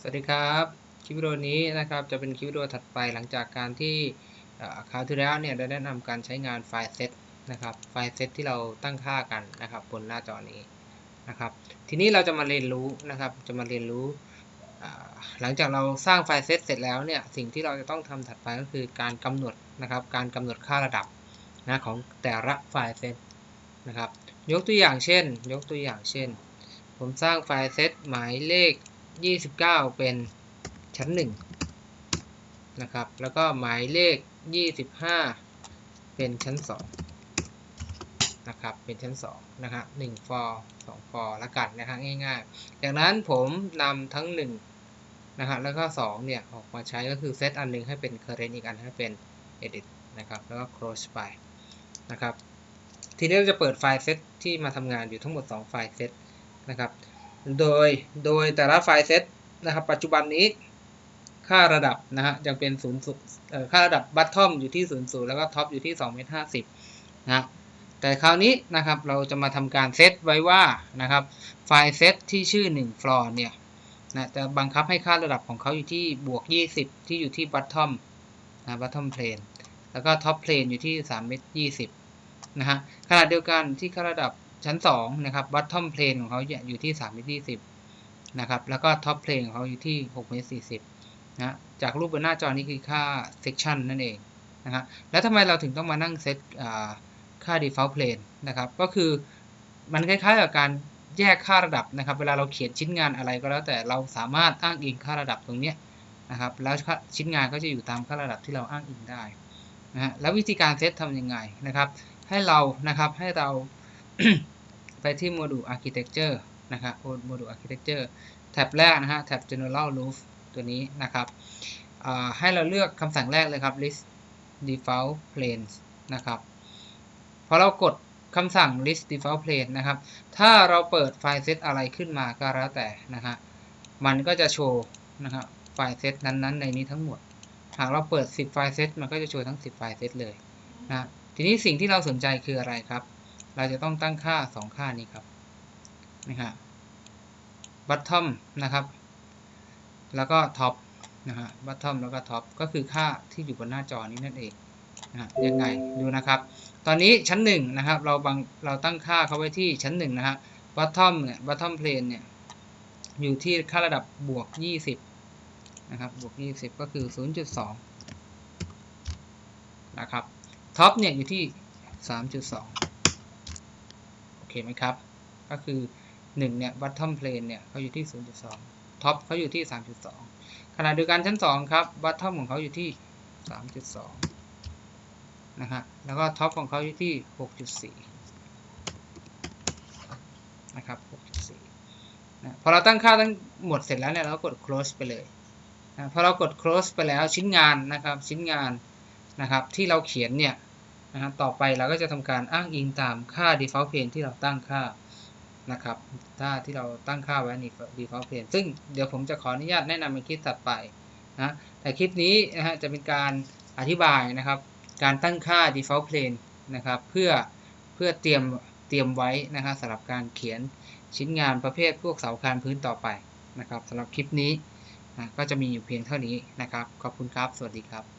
สวัสดีครับคลิปวิดีโอนี้นะครับจะเป็นคลิปวิดีโอถัดไปหลังจากการที่คราวที่แล้วเนี่ยได้แนะนำการใช้งานไฟล์เซตนะครับไฟล์เซตที่เราตั้งค่ากันนะครับบนหน้าจอนี้นะครับทีนี้เราจะมาเรียนรู้นะครับจะมาเรียนรู้ หลังจากเราสร้างไฟล์เซตเสร็จแล้วเนี่ยสิ่งที่เราจะต้องทำถัดไปก็คือการกำหนดนะครับการกำหนดค่าระดับนะของแต่ละไฟล์เซตนะครับยกตัวอย่างเช่น ยกตัวอย่างเช่น ผมสร้างไฟล์เซตหมายเลข 29เป็นชั้น1นะครับ แล้วก็หมายเลข25เป็นชั้น2นะครับ เป็นชั้น2นะครับ1 for 2 for ละกันนะครับง่ายๆ จากนั้นผมนำทั้ง1นะครับแล้วก็2เนี่ย ออกมาใช้ก็คือเซตอันหนึงให้เป็น current อีกอันให้เป็น edit นะครับ แล้วก็ close ไปนะครับ ทีนี้เราจะเปิดไฟล์เซตที่มาทำงานอยู่ทั้งหมด 2 ไฟล์เซตนะครับ โดยโดยแต่ละไฟล์เซตนะครับ ปัจจุบันนี้ค่าระดับนะฮะยังเป็น0ูเอ่อค่าระดับบัตทอมอยู่ที่0 0แล้วก็ท็อปอยู่ที่2เมตร50นะฮะแต่คราวนี้นะครับเราจะมาทำการเซตไว้ว่านะครับไฟล์เซตที่ชื่อ1 floor เนี่ยนะจะบังคับให้ค่าระดับของเขาอยู่ที่บวก 20 ที่อยู่ที่บัตทอมนะบัตทอมเพลนแล้วก็ท็อปเพลนอยู่ที่3เมตร20นะฮะขณะเดียวกันที่ค่าระดับ ชั้น 2 นะครับบัตทอมเพลนของเขาอยู่ที่3เมตร20นะครับ แล้วก็ท็อปเพลนของเขาอยู่ที่6เมตร40นะจากรูปบนหน้าจอนี้คือค่า section นั่นเองนะครแล้วทำไมเราถึงต้องมานั่งเซตค่า default plane นะครับ ก็คือมันคล้ายๆกับการแยกค่าระดับนะครับ เวลาเราเขียนชิ้นงานอะไรก็แล้วแต่เราสามารถอ้างอิงค่าระดับตรงนี้นะครับ แล้วชิ้นงานก็จะอยู่ตามค่าระดับที่เราอ้างอิงได้นะฮะแล้ววิธีการเซตทำยังไงนะครับ ให้เรานะครับให้เรา ไปที่โมดูล architecture นะครับโมดูล architecture แท็บแรกนะฮะแท็บ general roof ตัวนี้นะครับให้เราเลือกคำสั่งแรกเลยครับ list default planes นะครับพอเรากดคำสั่ง list default plane นะครับ ถ้าเราเปิดไฟล์เซตอะไรขึ้นมาก็แล้วแต่นะฮะมันก็จะโชว์นะครับไฟล์เซตนั้นๆ ในนี้ทั้งหมด หากเราเปิด 10 ไฟล์เซตมันก็จะโชว์ทั้ง 10 ไฟล์เซตเลยนะทีนี้สิ่งที่เราสนใจคืออะไรครับ เราจะต้องตั้งค่า 2 ค่านี้ครับนะฮะ bottom นะครับ แล้วก็ top นะฮะ bottom แล้วก็ top ก็คือค่าที่อยู่บนหน้าจอนี้นั่นเองนะยังไงดูนะครับ ตอนนี้ชั้น1นะครับ เราบางเราตั้งค่าเขาไว้ที่ชั้น1นะฮะ bottom เนี่ย bottom plane เนี่ย อยู่ที่ค่าระดับบวก 20 นะครับ บวก 20 ก็คือ 0.2 นะครับ top เนี่ยอยู่ที่ 3.2โอ เคไหมครับ ก็คือ1เนี่ย bottom plane เนี่ยเขาอยู่ที่ 0.2 top เขาอยู่ที่ 3.2 ขณะเดียวกันชั้น 2 ครับ bottom ของเขาอยู่ที่ 3.2 นะฮะ แล้วก็ top ของเขาอยู่ที่ 6.4 นะครับ 6.4 นะพอเราตั้งค่าทั้งหมดเสร็จแล้วเนี่ย เราก็กด close ไปเลยนะพอเรากด close ไปแล้วชิ้นงานนะครับ ชิ้นงานนะครับ ที่เราเขียนเนี่ย นะครับต่อไปเราก็จะทำการอ้างอิงตามค่า default plane ที่เราตั้งค่านะครับถ้าที่เราตั้งค่าไว้ใน default plane ซึ่งเดี๋ยวผมจะขออนุญาตแนะนำในคลิปถัดไปนะแต่คลิปนี้นะฮะจะเป็นการอธิบายนะครับ การตั้งค่า default plane นะครับเพื่อเพื่อเตรียมเตรียมไว้นะครับสำหรับการเขียนชิ้นงานประเภทพวกเสาคานพื้นต่อไปนะครับสำหรับคลิปนี้นะก็จะมีอยู่เพียงเท่านี้นะครับ ขอบคุณครับ สวัสดีครับ